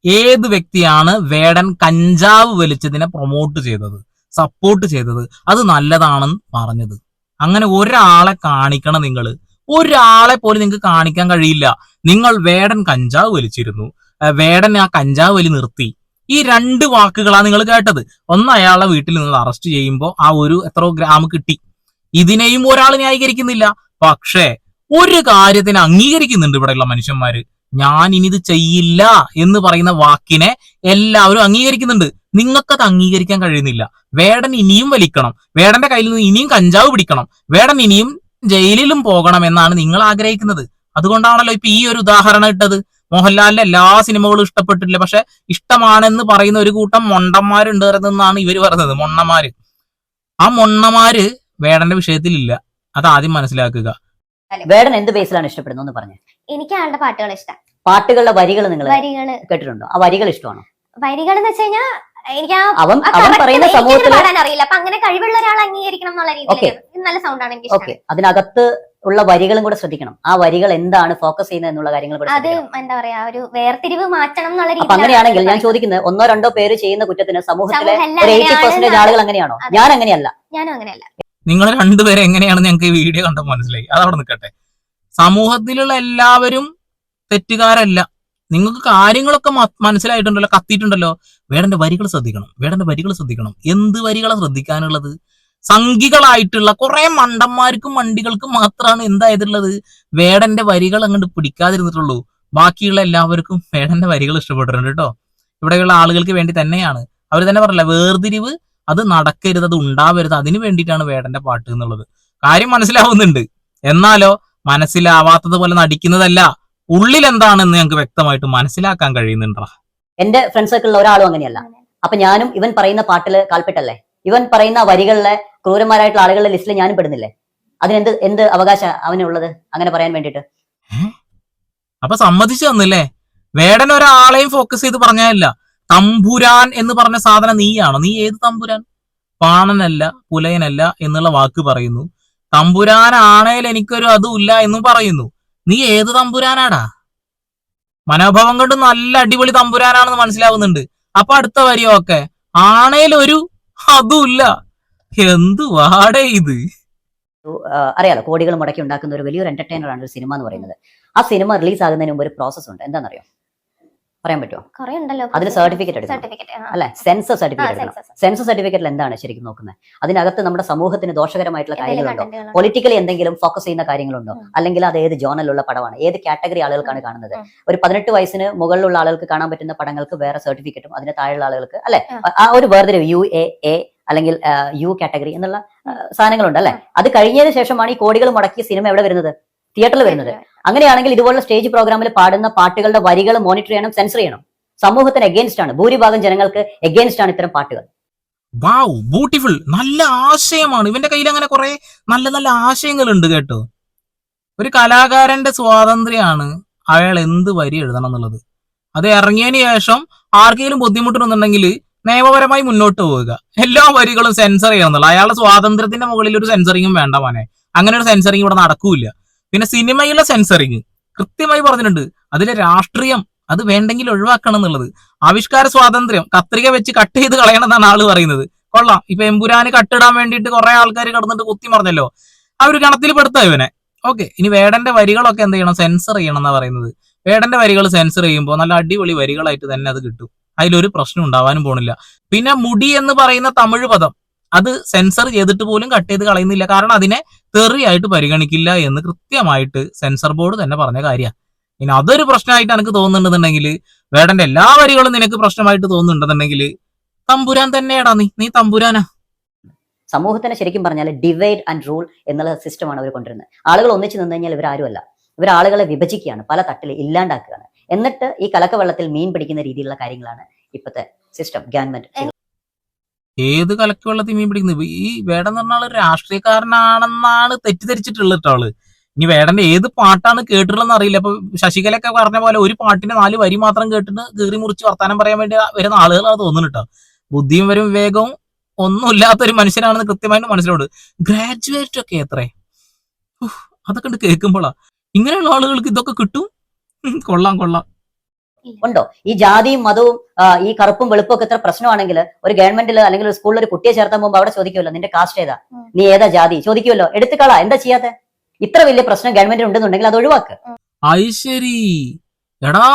ഏത് വ്യക്തിയാണ് വേടൻ കഞ്ചാവ് വലിച്ചതിനെ പ്രൊമോട്ട് ചെയ്തത് സപ്പോർട്ട് ചെയ്തത്? അത് നല്ലതാണെന്ന് പറഞ്ഞത്. അങ്ങനെ ഒരാളെ കാണിക്കണം നിങ്ങൾ ഒരാളെ പോലും നിങ്ങൾക്ക് കാണിക്കാൻ കഴിയില്ല. നിങ്ങൾ വേടൻ കഞ്ചാവ് വലിച്ചിരുന്നു. വേടൻ ആ കഞ്ചാവ് വലി നിർത്തി. ഈ രണ്ട് വാക്കുകളാണ് നിങ്ങൾ കേട്ടത്. ഒന്ന് അയാളെ വീട്ടിൽ നിന്ന് അറസ്റ്റ് ചെയ്യുമ്പോൾ ആ ഒരു എത്ര ഗ്രാം കിട്ടി. ഇതിനെയും ഒരാൾ ന്യായീകരിക്കുന്നില്ല. പക്ഷേ ഒരു കാര്യത്തിന് അംഗീകരിക്കുന്നുണ്ട് ഇവിടെയുള്ള മനുഷ്യന്മാര്. ഞാൻ ഇനി ഇത് ചെയ്യില്ല എന്ന് പറയുന്ന വാക്കിനെ എല്ലാവരും അംഗീകരിക്കുന്നുണ്ട്. നിങ്ങൾക്കത് അംഗീകരിക്കാൻ കഴിയുന്നില്ല. വേടൻ ഇനിയും വലിക്കണം. വേടന്റെ കയ്യിൽ നിന്ന് ഇനിയും കഞ്ചാവ് പിടിക്കണം. വേടൻ ഇനിയും ജയിലിലും പോകണം എന്നാണ് നിങ്ങൾ ആഗ്രഹിക്കുന്നത്. അതുകൊണ്ടാണല്ലോ ഇപ്പൊ ഈ ഒരു ഉദാഹരണം ഇട്ടത്. മോഹൻലാലിന്റെ എല്ലാ സിനിമകളും ഇഷ്ടപ്പെട്ടിട്ടില്ല. പക്ഷെ ഇഷ്ടമാണെന്ന് പറയുന്ന ഒരു കൂട്ടം മൊണ്ടന്മാരുണ്ട് എന്നാണ് ഇവർ പറഞ്ഞത് മൊണ്ണമാര് ആ മൊണ്ണമാര് വേടന്റെ വിഷയത്തിലില്ല. അത് ആദ്യം മനസ്സിലാക്കുക.
വേടൻ എന്ത് ബേസിലാണ് ഇഷ്ടപ്പെടുന്നത് എന്ന് പറഞ്ഞു.
എനിക്ക് ആളുടെ പാട്ടുകൾ ഇഷ്ടം.
പാട്ടുകളുടെ വരികൾ നിങ്ങൾ
വരികൾ
കേട്ടിട്ടുണ്ടോ? ആ വരികൾ ഇഷ്ടമാണോ?
വരികൾ എന്ന് വെച്ച് കഴിഞ്ഞാൽ എനിക്ക്
അവൻ അവൻ പറയുന്ന സമൂഹത്തിൽ
പാടാൻ അറിയില്ല. അപ്പൊ അങ്ങനെ കഴിവുള്ള ഒരാൾ അംഗീകരിക്കണം എന്നുള്ള. രീതിയിൽ നല്ല സൗണ്ടാണ് എനിക്ക്
ഓക്കെ അതിനകത്ത് ഉള്ള വരികളും കൂടെ ശ്രദ്ധിക്കണം. ആ വരികൾ എന്താണ് ഫോക്കസ് ചെയ്യുന്നത് എന്നുള്ള കാര്യങ്ങൾ കൂടെ
അത് എന്താ പറയാ ഒരു വേർതിരിവ് മാറ്റണം എന്നുള്ള
രീതി അങ്ങനെയാണെങ്കിൽ ഞാൻ ചോദിക്കുന്നത് ഒന്നോ രണ്ടോ പേര് ചെയ്യുന്ന കുറ്റത്തിന് സമൂഹത്തിലെ
സമൂഹം
ഒരു എയ്റ്റി പെർസെന്റേജ് ആളുകൾ അങ്ങനെയാണോ. ഞാൻ അങ്ങനെയല്ല.
ഞാനും അങ്ങനെയല്ല.
നിങ്ങൾ രണ്ടുപേരെ എങ്ങനെയാണ് ഞങ്ങൾക്ക് ഈ വീഡിയോ കണ്ടപ്പോൾ മനസ്സിലായി. അതവിടെ നിൽക്കട്ടെ. സമൂഹത്തിലുള്ള എല്ലാവരും തെറ്റുകാരല്ല. നിങ്ങൾക്ക് കാര്യങ്ങളൊക്കെ മനസ്സിലായിട്ടുണ്ടല്ലോ കത്തിയിട്ടുണ്ടല്ലോ. വേടന്റെ വരികൾ ശ്രദ്ധിക്കണം വേടന്റെ വരികൾ ശ്രദ്ധിക്കണം. എന്ത് വരികളെ ശ്രദ്ധിക്കാനുള്ളത്? സംഘികളായിട്ടുള്ള കുറെ മണ്ടന്മാർക്കും മണ്ടികൾക്കും മാത്രമാണ് എന്തായതുള്ളത്? വേടന്റെ വരികൾ അങ്ങോട്ട് പിടിക്കാതിരുന്നിട്ടുള്ളൂ. ബാക്കിയുള്ള എല്ലാവർക്കും വേടന്റെ വരികൾ ഇഷ്ടപ്പെട്ടിട്ടുണ്ട് കേട്ടോ. ഇവിടെയുള്ള ആളുകൾക്ക് വേണ്ടി തന്നെയാണ്. അവർ തന്നെ പറഞ്ഞില്ല വേർതിരിവ് അത് നടക്കരുത് അത് ഉണ്ടാവരുത്. അതിന് വേണ്ടിയിട്ടാണ് വേടന്റെ പാട്ട് എന്നുള്ളത്. കാര്യം മനസ്സിലാവുന്നുണ്ട്. എന്നാലോ മനസ്സിലാവാത്തത് പോലെ നടിക്കുന്നതല്ല. ഉള്ളിൽ എന്താണെന്ന് ഞങ്ങൾക്ക് വ്യക്തമായിട്ട് മനസ്സിലാക്കാൻ കഴിയുന്നുണ്ടോ?
എന്റെ ഫ്രണ്ട് സർക്കിളിൽ ഒരാളും അങ്ങനെയല്ല. അപ്പൊ ഞാനും ഇവൻ പറയുന്ന പാട്ടിൽ കാൽപ്പെട്ടല്ലേ? ഇവൻ പറയുന്ന വരികളിലെ ക്രൂരന്മാരായിട്ടുള്ള ആളുകളുടെ ലിസ്റ്റിൽ ഞാനും പെടുന്നില്ലേ? അതിനെന്ത് എന്ത് അവകാശ അവനുള്ളത് അങ്ങനെ പറയാൻ വേണ്ടിട്ട്
അപ്പൊ സമ്മതിച്ചു തന്നില്ലേ? വേടൻ ഒരാളെയും ഫോക്കസ് ചെയ്ത് പറഞ്ഞല്ല തമ്പുരാൻ എന്ന് പറഞ്ഞ സാധനം നീയാണോ? നീ ഏത് തമ്പുരാൻ? പാണനല്ല പുലയനല്ല എന്നുള്ള വാക്ക് പറയുന്നു. തമ്പുരാനാണേൽ എനിക്കൊരു അതും ഇല്ല എന്നും പറയുന്നു. നീ ഏത് തമ്പുരാനാടാ? മനോഭാവം കൊണ്ട് നല്ല അടിപൊളി തമ്പുരാനാണെന്ന് മനസ്സിലാവുന്നുണ്ട്. അപ്പൊ അടുത്ത വരിയോ ഒക്കെ ആണേൽ ഒരു അതും ഇല്ല എന്ത് വാടേ ഇത്?
അറിയാലോ കോടികൾ മുടക്കി ഉണ്ടാക്കുന്ന ഒരു വലിയൊരു എന്റർടൈനർ ആണ് ഒരു സിനിമ എന്ന് പറയുന്നത്. ആ സിനിമ റിലീസ് ആകുന്നതിന് മുമ്പ് ഒരു പ്രോസസ് ഉണ്ട്. എന്താണെന്നറിയോ? പറയാൻ പറ്റുമോ
കുറെ ഉണ്ടല്ലോ
അതിന് സർട്ടിഫിക്കറ്റ് എടുക്കണം.
സർട്ടിഫിക്കറ്റ്
അല്ലെ? സെൻസസ് സർട്ടിഫിക്കറ്റ് എടുക്കണം. സെൻസർ സർട്ടിഫിക്കറ്റിൽ എന്താണ് ശരിക്കും നോക്കുന്നത്? അതിനകത്ത് നമ്മുടെ സമൂഹത്തിന് ദോഷകരമായിട്ടുള്ള കാര്യങ്ങളുണ്ടോ? പൊളിറ്റിക്കലി എന്തെങ്കിലും ഫോക്കസ് ചെയ്യുന്ന കാര്യങ്ങളുണ്ടോ? അല്ലെങ്കിൽ അത് ഏത് ജോണലുള്ള പടമാണ്? ഏത് കാറ്റഗറി ആളുകൾക്കാണ് കാണുന്നത്? ഒരു പതിനെട്ട് വയസ്സിന് മുകളിലുള്ള ആളുകൾക്ക് കാണാൻ പറ്റുന്ന പടങ്ങൾക്ക് വേറെ സർട്ടിഫിക്കറ്റും അതിന് താഴെയുള്ള ആളുകൾക്ക് അല്ലെ? ആ ഒരു വേർതിരിവ് യു എ എ അല്ലെങ്കിൽ യു കാറ്റഗറി എന്നുള്ള സാധനങ്ങളുണ്ട് അല്ലെ? അത് കഴിഞ്ഞതിന് ശേഷമാണ് ഈ കോടികൾ മുടക്കിയ സിനിമ എവിടെ വരുന്നത്? തിയേറ്ററിൽ വരുന്നത്. അങ്ങനെയാണെങ്കിൽ ഇതുപോലുള്ള സ്റ്റേജ് പ്രോഗ്രാമിൽ പാടുന്ന പാട്ടുകളുടെ വരികൾ മോണിറ്റർ ചെയ്യണം സെൻസർ ചെയ്യണം. സമൂഹത്തിന് എഗെയിൻസ്റ്റ് ആണ്. ഭൂരിഭാഗം ജനങ്ങൾക്ക് എഗെയിൻസ്റ്റ് ആണ് ഇത്തരം പാട്ടുകൾ.
വാവ് ബ്യൂട്ടിഫുൾ നല്ല ആശയമാണ്. ഇവന്റെ കയ്യിൽ അങ്ങനെ കുറെ നല്ല നല്ല ആശയങ്ങൾ ഉണ്ട് കേട്ടോ. ഒരു കലാകാരന്റെ സ്വാതന്ത്ര്യമാണ് അയാൾ എന്ത് വരി എഴുതണം എന്നുള്ളത്. അത് ഇറങ്ങിയതിന് ശേഷം ആർക്കെങ്കിലും ബുദ്ധിമുട്ടുണ്ടെന്നുണ്ടെങ്കിൽ നിയമപരമായി മുന്നോട്ട് പോവുക. എല്ലാ വരികളും സെൻസർ ചെയ്യണം എന്നുള്ളത്. അയാളുടെ സ്വാതന്ത്ര്യത്തിന്റെ മുകളിൽ ഒരു സെൻസറിങ്ങും വേണ്ട മോനെ. അങ്ങനെ ഒരു സെൻസറിങ് ഇവിടെ നടക്കൂല. പിന്നെ സിനിമയിലെ സെൻസറിങ് കൃത്യമായി പറഞ്ഞിട്ടുണ്ട്. അതിലെ രാഷ്ട്രീയം അത് വേണ്ടെങ്കിൽ ഒഴിവാക്കണം എന്നുള്ളത്. ആവിഷ്കാര സ്വാതന്ത്ര്യം കത്രിക വെച്ച് കട്ട് ചെയ്ത് കളയണം എന്നാണ് ആൾ പറയുന്നത്. കൊള്ളാം. ഇപ്പൊ എമ്പുരാന് കട്ടിടാൻ വേണ്ടിയിട്ട് കുറെ ആൾക്കാർ കിടന്നിട്ട് കുത്തി മറിഞ്ഞല്ലോ. ആ ഒരു കണത്തിൽ പെടുത്താം ഇവനെ. ഓക്കെ ഇനി വേടന്റെ വരികളൊക്കെ എന്ത് ചെയ്യണം? സെൻസർ ചെയ്യണം എന്നാ പറയുന്നത്. വേടന്റെ വരികൾ സെൻസർ ചെയ്യുമ്പോൾ നല്ല അടിപൊളി വരികളായിട്ട് തന്നെ അത് കിട്ടും. അതിലൊരു പ്രശ്നം ഉണ്ടാവാനും പോണില്ല. പിന്നെ മുടി എന്ന് പറയുന്ന തമിഴ് പദം. അത് സെൻസർ ചെയ്തിട്ട് പോലും കട്ട് ചെയ്ത് കളയുന്നില്ല. കാരണം അതിനെ തെറിയായിട്ട് പരിഗണിക്കില്ല എന്ന് കൃത്യമായിട്ട് സെൻസർ ബോർഡ് തന്നെ പറഞ്ഞ കാര്യമാണ് ഇനി അതൊരു പ്രശ്നമായിട്ട് എനിക്ക് തോന്നുന്നുണ്ടെന്നുണ്ടെങ്കിൽ വേടന്റെ എല്ലാ വരികളും നിനക്ക് പ്രശ്നമായിട്ട് തോന്നുന്നുണ്ടെന്നുണ്ടെങ്കിൽ തമ്പുരാൻ തന്നെയാടാ നീ. നീ തമ്പുരാനാ.
സമൂഹത്തിനെ ശരിക്കും പറഞ്ഞാൽ ഡിവൈഡ് ആൻഡ് റൂൾ എന്നുള്ള സിസ്റ്റമാണ് അവർ കൊണ്ടുവരുന്നത്. ആളുകൾ ഒന്നിച്ചു നിന്ന് കഴിഞ്ഞാൽ ഇവർ ആളുകളെ വിഭജിക്കുകയാണ് പല തട്ടിൽ ഇല്ലാണ്ടാക്കുകയാണ്. എന്നിട്ട് ഈ കലക്കവെള്ളത്തിൽ മീൻ പിടിക്കുന്ന രീതിയിലുള്ള കാര്യങ്ങളാണ് ഇപ്പോഴത്തെ സിസ്റ്റം ഗവൺമെന്റ്
ഏത് കലക്ക് വെള്ളത്തിൽ മീൻ പിടിക്കുന്നത് ഈ വേടം എന്ന് പറഞ്ഞാൽ രാഷ്ട്രീയക്കാരനാണെന്നാണ് തെറ്റിദ്ധരിച്ചിട്ടുള്ളത് കേട്ടോ ആൾ. ഇനി വേടന്റെ ഏത് പാട്ടാണ് കേട്ടിട്ടുള്ളതെന്ന് അറിയില്ല. അപ്പൊ ശശികലൊക്കെ പറഞ്ഞ പോലെ ഒരു പാട്ടിന്റെ നാല് വരി മാത്രം കേട്ടിട്ട് കീറി മുറിച്ച് വർത്താനം പറയാൻ വേണ്ടി വരുന്ന ആളുകളാണ് തോന്നുന്നു കേട്ടോ. ബുദ്ധിയും വരും വിവേകവും ഒന്നുമില്ലാത്ത ഒരു മനുഷ്യനാണെന്ന് കൃത്യമായിട്ട് മനസ്സിലുണ്ട് ഗ്രാജുവേറ്റ് ഒക്കെ എത്രേ? അതൊക്കെ കേൾക്കുമ്പോളാ. ഇങ്ങനെയുള്ള ആളുകൾക്ക് ഇതൊക്കെ കിട്ടും? കൊള്ളാം കൊള്ളാം.
ഉണ്ടോ? ഈ ജാതിയും മതവും ഈ കറുപ്പും വെളുപ്പും ഒക്കെ എത്ര പ്രശ്നമാണെങ്കിൽ ഒരു ഗവൺമെന്റിൽ അല്ലെങ്കിൽ ഒരു സ്കൂളിൽ ഒരു കുട്ടിയെ ചേർത്താൻ പോകുമ്പോൾ അവിടെ ചോദിക്കുമല്ലോ നിന്റെ കാസ്റ്റ് ഏതാ? നീ ഏതാ ജാതി? ചോദിക്കുമല്ലോ. എടുത്തു കളാ എന്താ ചെയ്യാതെ ഇത്ര വലിയ പ്രശ്നം ഗവൺമെന്റിന് ഉണ്ടെന്നുണ്ടെങ്കിൽ അത് ഒഴിവാക്ക്.
ഐശ്വരി ശരി. എടാ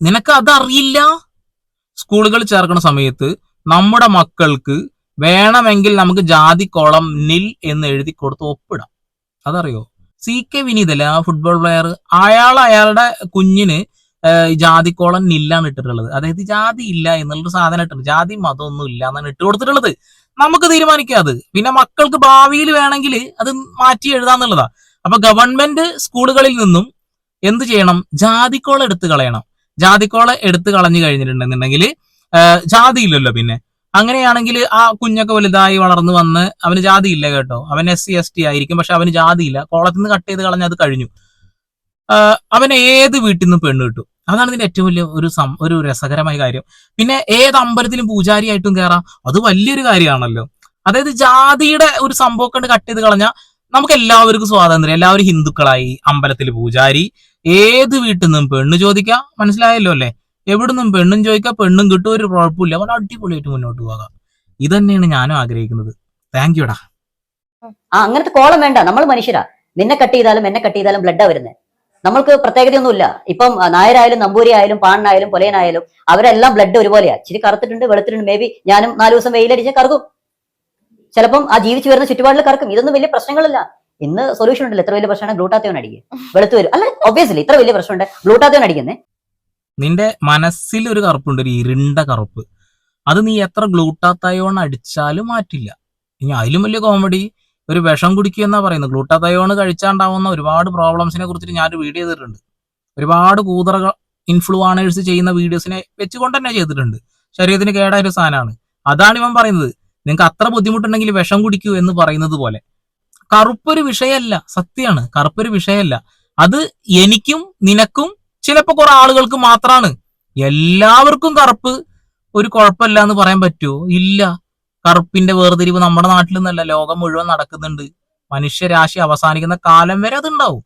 നിനക്ക് അതറിയില്ല? സ്കൂളുകൾ ചേർക്കുന്ന സമയത്ത് നമ്മുടെ മക്കൾക്ക് വേണമെങ്കിൽ നമുക്ക് ജാതി കോളം നിൽ എന്ന് എഴുതി കൊടുത്ത് ഒപ്പിടാം. അതറിയോ? സി കെ വിനീതല്ലേ ആ ഫുട്ബോൾ പ്ലെയർ അയാൾ അയാളുടെ കുഞ്ഞിന് ഏഹ്, കോളൻ ജാതിക്കോളം നില്ലാണ് ഇട്ടിട്ടുള്ളത്. അതായത് ജാതി ഇല്ല എന്നുള്ളൊരു സാധനം ഇട്ടിട്ടുണ്ട് ജാതി മതമൊന്നും ഇല്ല എന്നാണ് ഇട്ട് കൊടുത്തിട്ടുള്ളത്. നമുക്ക് തീരുമാനിക്കാം അത്. പിന്നെ മക്കൾക്ക് ഭാവിയിൽ വേണമെങ്കിൽ അത് മാറ്റി എഴുതാന്നുള്ളതാ അപ്പൊ ഗവൺമെന്റ് സ്കൂളുകളിൽ നിന്നും എന്ത് ചെയ്യണം? ജാതിക്കോള എടുത്തു കളയണം. ജാതിക്കോള എടുത്തു കളഞ്ഞു കഴിഞ്ഞിട്ടുണ്ടെന്നുണ്ടെങ്കിൽ ജാതി ഇല്ലല്ലോ പിന്നെ. അങ്ങനെയാണെങ്കിൽ ആ കുഞ്ഞൊക്കെ വലുതായി വളർന്നു വന്ന് അവന് ജാതി ഇല്ല കേട്ടോ. അവൻ എസ് സി എസ് ടി ആയിരിക്കും. പക്ഷെ അവന് ജാതി ഇല്ല. കോളത്തിൽ നിന്ന് കട്ട് ചെയ്ത് കളഞ്ഞ് അത് കഴിഞ്ഞു. അവനെ ഏത് വീട്ടിൽ നിന്നും പെണ്ണ് കിട്ടും? അതാണ് ഇതിന്റെ ഏറ്റവും വലിയ ഒരു സം- ഒരു രസകരമായ കാര്യം. പിന്നെ ഏത് അമ്പലത്തിലും പൂജാരി ആയിട്ടും കയറാം അത് വലിയൊരു കാര്യമാണല്ലോ. അതായത് ജാതിയുടെ ഒരു സംഭവം കണ്ട് കട്ട് ചെയ്ത് കളഞ്ഞാൽ നമുക്ക് എല്ലാവർക്കും സ്വാതന്ത്ര്യം. എല്ലാവരും ഹിന്ദുക്കളായി. അമ്പലത്തിൽ പൂജാരി. ഏത് വീട്ടിൽ നിന്നും പെണ്ണ് ചോദിക്കാം? മനസ്സിലായല്ലോ അല്ലേ? എവിടുന്നും പെണ്ണും ചോദിക്കാം പെണ്ണും കിട്ടും ഒരു കുഴപ്പമില്ല. വളരെ അടിപൊളിയായിട്ട് മുന്നോട്ട് പോകാം. ഇതന്നെയാണ് തന്നെയാണ് ഞാനും ആഗ്രഹിക്കുന്നത്. താങ്ക് യുടാ
അങ്ങനത്തെ കോളം വേണ്ട. നമ്മൾ മനുഷ്യരാ. നിന്നെ കട്ട് ചെയ്താലും എന്നെ കട്ട് ചെയ്താലും ബ്ലഡാ വരുന്നത് നമ്മൾക്ക് പ്രത്യേകതയൊന്നുമില്ല. ഇപ്പം നായരായാലും നമ്പൂരി ആയാലും പാണ്ണായാലും പൊലയനായാലും അവരെല്ലാം ബ്ലഡ് ഒരുപോലെയാ. ഇച്ചിരി കറുത്തിട്ടുണ്ട് വെളുത്തിട്ടുണ്ട് മേ ബി ഞാനും നാല് ദിവസം വെയിലടിച്ച് കറക്കും. ചിലപ്പം ആ ജീവിച്ചു വരുന്ന ചുറ്റുപാടിൽ കറക്കും. ഇതൊന്നും വലിയ പ്രശ്നങ്ങളല്ല. ഇന്ന് സൊല്യൂഷൻ ഉണ്ടല്ലോ. എത്ര വലിയ പ്രശ്നമാണ് ഗ്ലൂട്ടാത്തോൺ അടിക്കുക. വെളുത്തു വരും. അല്ല ഒബ്വിയസ്ലി ഇത്ര വലിയ പ്രശ്നമുണ്ട്. ഗ്ലൂട്ടാത്തോൺ അടിക്കുന്നേ.
നിന്റെ മനസ്സിൽ ഒരു കറുപ്പുണ്ട് ഒരു ഇരുണ്ട കറുപ്പ്. അത് നീ എത്ര ഗ്ലൂട്ടാത്തയോൺ അടിച്ചാലും മാറ്റില്ല. ഇനി അതിലും വലിയ കോമഡി ഒരു വിഷം കുടിക്കുക എന്നാ പറയുന്നത്. ഗ്ലൂട്ടാതയോൺ കഴിച്ചാണ്ടാവുന്ന ഒരുപാട് പ്രോബ്ലംസിനെ കുറിച്ചിട്ട് ഞാനൊരു വീഡിയോ ചെയ്തിട്ടുണ്ട്. ഒരുപാട് കൂതറ ഇൻഫ്ലുവാണേഴ്സ് ചെയ്യുന്ന വീഡിയോസിനെ വെച്ചുകൊണ്ട് തന്നെ ചെയ്തിട്ടുണ്ട്. ശരീരത്തിന് കേടായ ഒരു സാധനമാണ് അതാണ് ഇവൻ പറയുന്നത്. നിങ്ങൾക്ക് അത്ര ബുദ്ധിമുട്ടുണ്ടെങ്കിൽ വിഷം കുടിക്കൂ എന്ന് പറയുന്നത് പോലെ. കറുപ്പൊരു വിഷയമല്ല സത്യമാണ് കറുപ്പൊരു വിഷയമല്ല അത് എനിക്കും നിനക്കും ചിലപ്പോൾ കുറെ ആളുകൾക്ക് മാത്രമാണ് എല്ലാവർക്കും കറുപ്പ് ഒരു കുഴപ്പമില്ല എന്ന് പറയാൻ പറ്റുമോ ഇല്ല. കറുപ്പിന്റെ വേർതിരിവ് നമ്മുടെ നാട്ടിൽ നിന്നല്ല ലോകം മുഴുവൻ നടക്കുന്നുണ്ട്. മനുഷ്യരാശി അവസാനിക്കുന്ന കാലം വരെ അതുണ്ടാവും.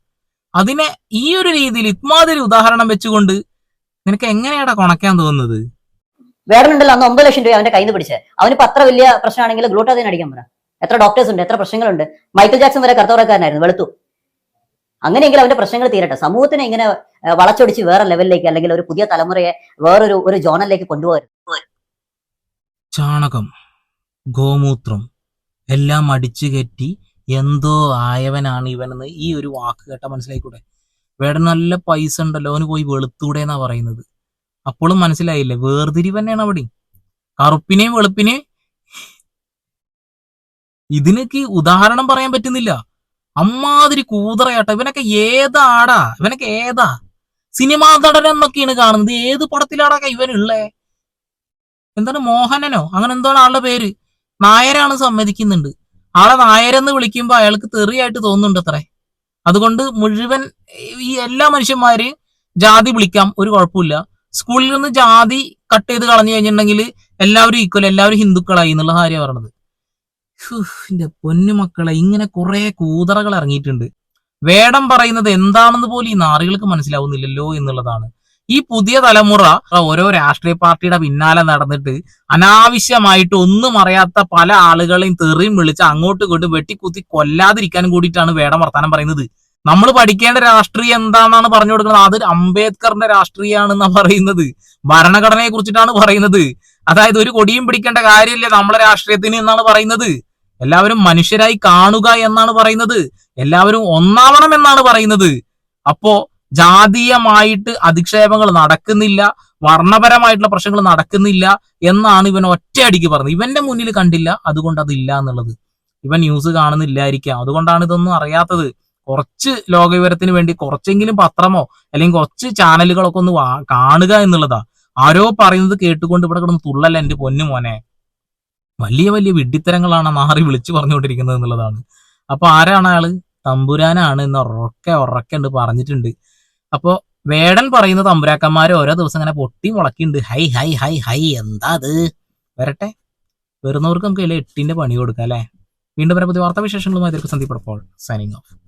അതിനെ ഈ ഒരു രീതിയിൽ ഇത്മാതിരി ഉദാഹരണം വെച്ചുകൊണ്ട് നിനക്ക് എങ്ങനെയാടാ കൊണക്കാൻ തോന്നുന്നത്?
വേടനുണ്ടല്ലോ അന്ന് ഒമ്പത് ലക്ഷം രൂപ അവന്റെ കയ്യിൽ നിന്ന് പിടിച്ച് അവനിപ്പോ അത്ര വലിയ പ്രശ്നമാണെങ്കിൽ ഗ്ലൂട്ടാത്തോൺ അടിക്കാൻ പറ. എത്ര ഡോക്ടേഴ്സ് ഉണ്ട് എത്ര പ്രശ്നങ്ങളുണ്ട്. മൈക്കിൾ ജാക്സൺ വരെ കറുത്തവറക്കാരനായിരുന്നു വെളുത്തു. അങ്ങനെയെങ്കിൽ അവന്റെ പ്രശ്നങ്ങൾ തീരട്ടെ. സമൂഹത്തിനെ ഇങ്ങനെ വളച്ചൊടിച്ച് വേറെ ലെവലിലേക്ക് അല്ലെങ്കിൽ ഒരു പുതിയ തലമുറയെ വേറൊരു ഒരു ജോണലിലേക്ക് കൊണ്ടുപോകരുത്.
ചാണകം. ഗോമൂത്രം. എല്ലാം അടിച്ചു കയറ്റി എന്തോ ആയവനാണ് ഇവനെന്ന് ഈ ഒരു വാക്ക് കേട്ട മനസ്സിലായിക്കൂടെ? വേടൻ നല്ല പൈസ ഉണ്ടല്ലോ അവന് പോയി വെളുത്തൂടെ എന്നാ പറയുന്നത്. അപ്പോഴും മനസ്സിലായില്ലേ? വേർതിരിവ് തന്നെയാണ് അവിടെ. കറുപ്പിനെയും വെളുപ്പിനെയും. ഇതിനൊക്കെ ഉദാഹരണം പറയാൻ പറ്റുന്നില്ല. അമ്മാതിരി കൂതറയാട്ടോ. ഇവനൊക്കെ ഏതാടാ? ഇവനൊക്കെ ഏതാ? സിനിമാ നടൻ എന്നൊക്കെയാണ് കാണുന്നത്. ഏത് പടത്തിലാടാ ഇവനുള്ളേ? എന്താണ് മോഹനനോ? അങ്ങനെ എന്താണ് ആളുടെ പേര്. നായരാണ് സമ്മതിക്കുന്നുണ്ട്. ആളെ നായരെന്ന് വിളിക്കുമ്പോൾ അയാൾക്ക് തെറിയായിട്ട് തോന്നുന്നുണ്ട് അത്രേ. അതുകൊണ്ട് മുഴുവൻ ഈ എല്ലാ മനുഷ്യന്മാരെയും ജാതി വിളിക്കാം ഒരു കുഴപ്പമില്ല. സ്കൂളിൽ നിന്ന് ജാതി കട്ട് ചെയ്ത് കളഞ്ഞു കഴിഞ്ഞിട്ടുണ്ടെങ്കിൽ എല്ലാവരും ഈക്വൽ എല്ലാവരും ഹിന്ദുക്കളായി എന്നുള്ള കാര്യമാണ് പറഞ്ഞത്. എന്റെ പൊന്നു മക്കളെ ഇങ്ങനെ കുറെ കൂതറകൾ ഇറങ്ങിയിട്ടുണ്ട്. വേടം പറയുന്നത് എന്താണെന്ന് പോലും ഈ നാറികൾക്ക് മനസ്സിലാവുന്നില്ലല്ലോ എന്നുള്ളതാണ്. ഈ പുതിയ തലമുറ ഓരോ രാഷ്ട്രീയ പാർട്ടിയുടെ പിന്നാലെ നടന്നിട്ട് അനാവശ്യമായിട്ട് ഒന്നും അറിയാത്ത പല ആളുകളെയും തെറിയും വിളിച്ച് അങ്ങോട്ട് ഇങ്ങോട്ടും വെട്ടിക്കുത്തി കൊല്ലാതിരിക്കാൻ കൂടിയിട്ടാണ് വേടം വർത്താനം പറയുന്നത്. നമ്മൾ പഠിക്കേണ്ട രാഷ്ട്രീയം എന്താണെന്നാണ് പറഞ്ഞു കൊടുക്കുന്നത്? അത് അംബേദ്കറിന്റെ രാഷ്ട്രീയമാണെന്നാണ് പറയുന്നത്. ഭരണഘടനയെ കുറിച്ചിട്ടാണ് പറയുന്നത്. അതായത് ഒരു കൊടിയും പിടിക്കേണ്ട കാര്യമില്ല. നമ്മളെ രാഷ്ട്രീയത്തിന് എന്നാണ് പറയുന്നത്? എല്ലാവരും മനുഷ്യരായി കാണുക എന്നാണ് പറയുന്നത്. എല്ലാവരും ഒന്നാവണം എന്നാണ് പറയുന്നത്. അപ്പോ ജാതീയമായിട്ട് അധിക്ഷേപങ്ങൾ നടക്കുന്നില്ല വർണപരമായിട്ടുള്ള പ്രശ്നങ്ങൾ നടക്കുന്നില്ല എന്നാണ് ഇവൻ ഒറ്റയടിക്ക് പറഞ്ഞത്. ഇവന്റെ മുന്നിൽ കണ്ടില്ല അതുകൊണ്ട് അതില്ല എന്നുള്ളത്. ഇവൻ ന്യൂസ് കാണുന്നില്ലായിരിക്കാം. അതുകൊണ്ടാണ് ഇതൊന്നും അറിയാത്തത്. കുറച്ച് ലോകവിവരത്തിന് വേണ്ടി കുറച്ചെങ്കിലും പത്രമോ അല്ലെങ്കിൽ കുറച്ച് ചാനലുകളൊക്കെ ഒന്ന് കാണുക എന്നുള്ളതാ. ആരോ പറയുന്നത് കേട്ടുകൊണ്ട് ഇവിടെ കിടന്ന് തുള്ളല്ല എന്റെ പൊന്നു മോനെ. വലിയ വലിയ വിഡ്ഢിത്തരങ്ങളാണ് മാറി വിളിച്ചു പറഞ്ഞുകൊണ്ടിരിക്കുന്നത് എന്നുള്ളതാണ്. അപ്പൊ ആരാണ് അയാൾ? തമ്പുരാനാണ് എന്ന് ഉറക്കെ ഉറക്കെ ഉണ്ട് പറഞ്ഞിട്ടുണ്ട്. അപ്പോ വേടൻ പറയുന്ന തമ്പുരാക്കന്മാർ ഓരോ ദിവസം ഇങ്ങനെ പൊട്ടി മുളക്കിണ്ട്. ഹൈ ഹൈ ഹൈ ഹൈ. എന്താ അത്? വരട്ടെ. വരുന്നവർക്ക് നമുക്ക് എട്ടിന്റെ പണി കൊടുക്കാം അല്ലെ? വീണ്ടും വരെ. പുതിയ വാർത്താ വിശേഷങ്ങളുമായി സന്ദീപ് സൈനിങ് ഓഫ്